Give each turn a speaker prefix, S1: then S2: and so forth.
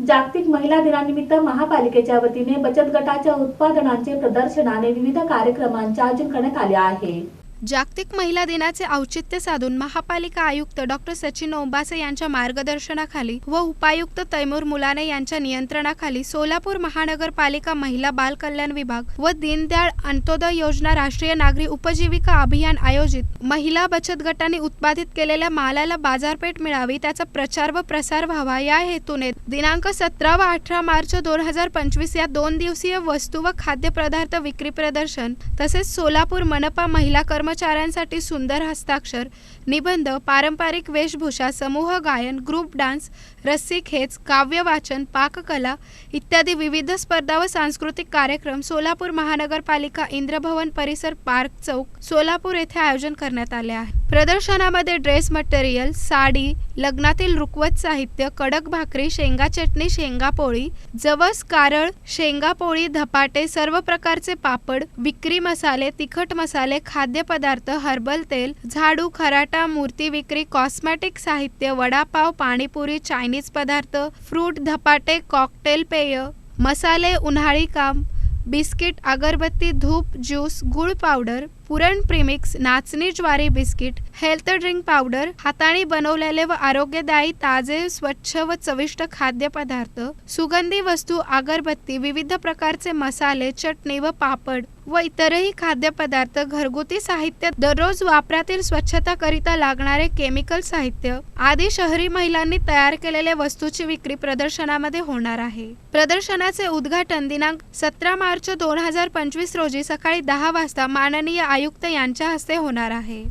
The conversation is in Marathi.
S1: जागतिक महिला दिनानिमित्त महापालिकेच्या वतीने बचत गटाच्या उत्पादनांचे प्रदर्शनाने विविध कार्यक्रमांचे आयोजन करण्यात आले आहे.
S2: जागतिक महिला दिनाचे औचित्य साधून महापालिका आयुक्त डॉक्टर सचिन ओंबासे यांच्या मार्गदर्शनाखाली व उपायुक्त तैमूर मुलाने यांच्या नियंत्रणाखाली सोलापूर महानगरपालिका महिला बाल कल्याण विभाग व दीनदयाळ अंत्योदय योजना राष्ट्रीय नागरी उपजीविका अभियान आयोजित महिला बचत गटांनी उत्पादित केलेल्या मालाला बाजारपेठ मिळावी त्याचा प्रचार व प्रसार व्हावा या हेतूने दिनांक सतरा व अठरा मार्च दोन हजार पंचवीस या दोन दिवसीय वस्तू व खाद्यपदार्थ विक्री प्रदर्शन तसेच सोलापूर मनपा महिला कर्मचाऱ्यांसाठी सुंदर हस्ताक्षर निबंध पारंपरिक वेशभूषा समूह गायन ग्रुप डान्स रस्सी खेच काव्य वाचन पाककला इत्यादी विविध स्पर्धा व सांस्कृतिक कार्यक्रम सोलापूर महानगरपालिका इंद्रभवन परिसर पार्क चौक सोलापूर येथे आयोजन करण्यात आले आहे. प्रदर्शनामध्ये ड्रेस मटेरियल साडी लग्नातील रुकवत साहित्य कडक भाकरी शेंगा चटणी शेंगा पोळी जवस कारळ शेंगा पोळी धपाटे सर्व प्रकारचे पापड विक्री मसाले तिखट मसाले खाद्यपदार्थ हर्बल तेल झाडू खराटा मूर्ती विक्री कॉस्मॅटिक साहित्य वडापाव पाणीपुरी चायनीज पदार्थ फ्रूट धपाटे कॉकटेल पेय मसाले उन्हाळी काम बिस्किट अगरबत्ती धूप ज्यूस गुळ पावडर पुरण प्रिमिक्स नाचणी ज्वारी बिस्किट हेल्थ ड्रिंक पावडर हाताने बनवलेले व आरोग्यदायी ताजे स्वच्छ व चविष्ट खाद्यपदार्थ सुगंधी वस्तू अगरबत्ती विविध प्रकारचे मसाले चटणी व पापड व इतरही खाद्यपदार्थ घरगुती साहित्य दररोज वापरातील स्वच्छताकरिता लागणारे केमिकल साहित्य आदी शहरी महिलांनी तयार केलेल्या वस्तूची विक्री प्रदर्शनामध्ये होणार आहे. प्रदर्शनाचे उद्घाटन दिनांक सतरा मार्च दोन हजार पंचवीस रोजी सकाळी दहा वाजता माननीय आयुक्त यांच्या हस्ते होणार आहे.